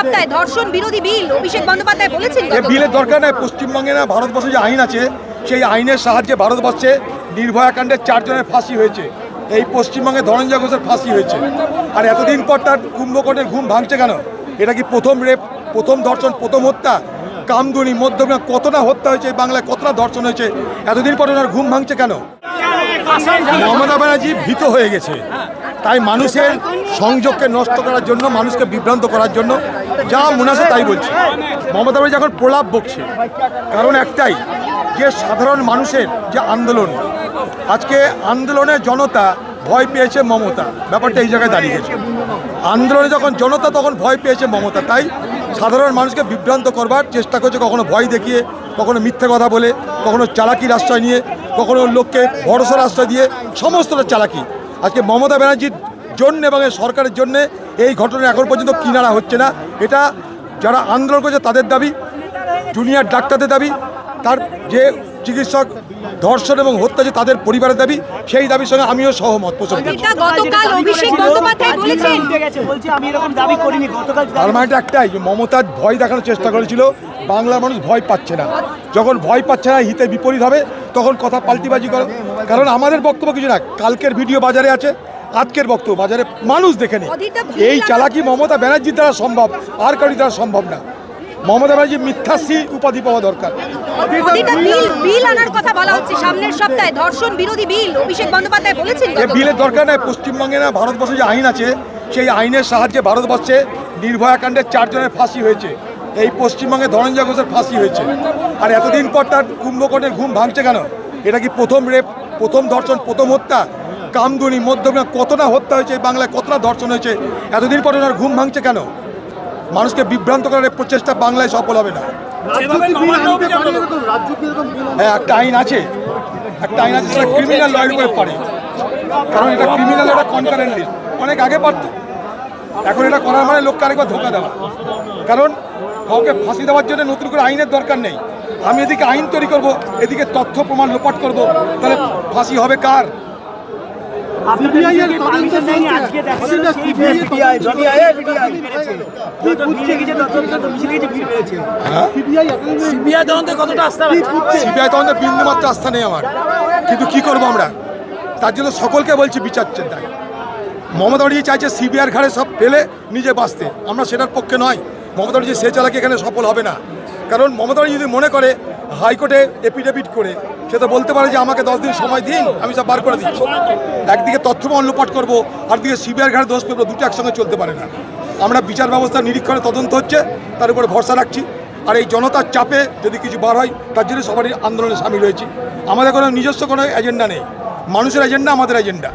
সপ্তাহে ধর্ষণ বিরোধী বিল অভিষেক বন্দ্যোপাধ্যায় বলেছেন বিলের দরকার নাই পশ্চিমবঙ্গে না ভারতবর্ষে যে আইন আছে সেই আইনের সাহায্যে ভারতবর্ষে নির্ভয়া কাণ্ডের চারজনের ফাঁসি হয়েছে। এই পশ্চিমবঙ্গে ধনঞ্জয় ঘোষের ফাঁসি হয়েছে। আর এতদিন পর তার কুম্ভকোটের ঘুম ভাঙছে কেন? এটা কি প্রথম রেপ প্রথম ধর্ষণ প্রথম হত্যা? কামদুনি মধ্যমা কতটা হত্যা হয়েছে বাংলায় কতটা ধর্ষণ হয়েছে? এতদিন পর ওনার ঘুম ভাঙছে কেন? মমতা ব্যানার্জি ভীত হয়ে গেছে। তাই মানুষের সংযোগকে নষ্ট করার জন্য মানুষকে বিভ্রান্ত করার জন্য যা মনে আসে তাই বলছে। মমতা ব্যানার্জি এখন প্রলাপ বকছে। কারণ একটাই, যে সাধারণ মানুষের যে আন্দোলন, আজকে আন্দোলনে জনতা ভয় পেয়েছে মমতা। ব্যাপারটা এই জায়গায় দাঁড়িয়ে গেছে। আন্দোলনে যখন জনতা তখন ভয় পেয়েছে মমতা। তাই সাধারণ মানুষকে বিভ্রান্ত করবার চেষ্টা করছে, কখনো ভয় দেখিয়ে, কখনো মিথ্যে কথা বলে, কখনো চালাকির আশ্রয় নিয়ে, কখনো লোককে ভরসার আশ্রয় দিয়ে, সমস্তটা চালাকি। আজকে মমতা ব্যানার্জির জন্য এবং এই সরকারের জন্য এই ঘটনা এখন পর্যন্ত কিনারা হচ্ছে না। এটা যারা আন্দোলন করছে তাদের দাবি জুনিয়র ডাক্তারদের দাবি তার যে চিকিৎসক ধর্ষণ এবং হত্যা যে তাদের পরিবারের দাবি সেই দাবির সঙ্গে আমিও সহমত পোষণ করছি। এটা গতকাল অভিষেক বন্দ্যোপাধ্যায় বলেছেন। উঠে গেছে বলছি আমি এরকম দাবি করিনি গতকাল তার মানে একটাই যে মমতার ভয় দেখানোর চেষ্টা করেছিল বাংলার মানুষ ভয় পাচ্ছে না। যখন ভয় পাচ্ছে না হিতে বিপরীত হবে তখন কথা পাল্টিবাজি করো। কারণ আমাদের বক্তব্য কিছু না কালকের ভিডিও বাজারে আছে আজকের বক্তব্য বাজারে মানুষ দেখে নি অধীরটা ভুল এই চালাকি মমতা ব্যানার্জির দ্বারা সম্ভব আর কারি দ্বারা সম্ভব না। মমতা ব্যানার্জি মিথ্যাশ্রী উপাধি পাওয়া দরকার। বিল বিল আনার কথা বলা হচ্ছে সামনের সপ্তাহে। ধর্ষণ বিরোধী বিল অভিষেক বন্দ্যোপাধ্যায় বলেছেন এ বিলের দরকার নাই পশ্চিমবঙ্গে না ভারতবর্ষে যে আইন আছে সেই আইনের সাহায্যে ভারতবর্ষে নির্ভয়া কাণ্ডের চারজনের ফাঁসি হয়েছে। এই পশ্চিমবঙ্গে ধনঞ্জয় ঘোষের ফাঁসি হয়েছে। আর এতদিন পর তার কুম্ভকোটের ঘুম ভাঙছে কেন? এটা কি প্রথম রেপ প্রথম ধর্ষণ প্রথম হত্যা? কামদুনি মধ্যমা কতটা হত্যা হয়েছে বাংলায় কতটা ধর্ষণ হয়েছে এতদিন পরে ওনার ঘুম ভাঙছে কেন? মানুষকে বিভ্রান্ত করার প্রচেষ্টা বাংলায় সফল হবে না। হ্যাঁ একটা আইন আছে। একটা আইন আছে সেটা ক্রিমিনাল লয়ের উপরে পারে কারণ এটা ক্রিমিনাল একটা কনকারেন্ট লিস্ট অনেক আগে পারত। এখন এটা করার মানে লোককে আরেকবার ধোকা দেওয়া। কারণ কাউকে ফাঁসি দেওয়ার জন্য নতুন করে আইনের দরকার নেই। আমি এদিকে আইন তৈরি করব এদিকে তথ্য প্রমাণ লোপাট করব। তাহলে ফাঁসি হবে কার? সিবিআই তদন্তে কতটা আস্থা সিবিআই তদন্তে বিন্দু মাত্র আস্থা নেই আমার। কিন্তু কি করব আমরা? তার জন্য সকলকে বলছি বিচার চাই মমতা ব্যানার্জি চাইছে সিবিআর ঘাড়ে সব ফেলে নিজে বাঁচতে। আমরা সেটার পক্ষে নয়। মমতা ব্যানার্জি সে চালাকি এখানে সফল হবে না। কারণ মমতা ব্যানার্জি যদি মনে করে হাইকোর্টে এপিডেভিট করে সে তো বলতে পারে যে আমাকে দশ দিন সময় দিন, আমি সব বার করে দিচ্ছি। একদিকে তথ্য লোপাট করব আর দিকে সিবিআর ঘাড়ে দোষ পেবো, দুটো একসঙ্গে চলতে পারে না। আমরা বিচার ব্যবস্থা নিরীক্ষণে তদন্ত হচ্ছে, তার উপরে ভরসা রাখছি। আর এই জনতার চাপে যদি কিছু বার হয়, তার জন্য সবারই আন্দোলনে সামিল হয়েছি। আমাদের কোনো নিজস্ব কোনো এজেন্ডা নেই। মানুষের এজেন্ডা আমাদের এজেন্ডা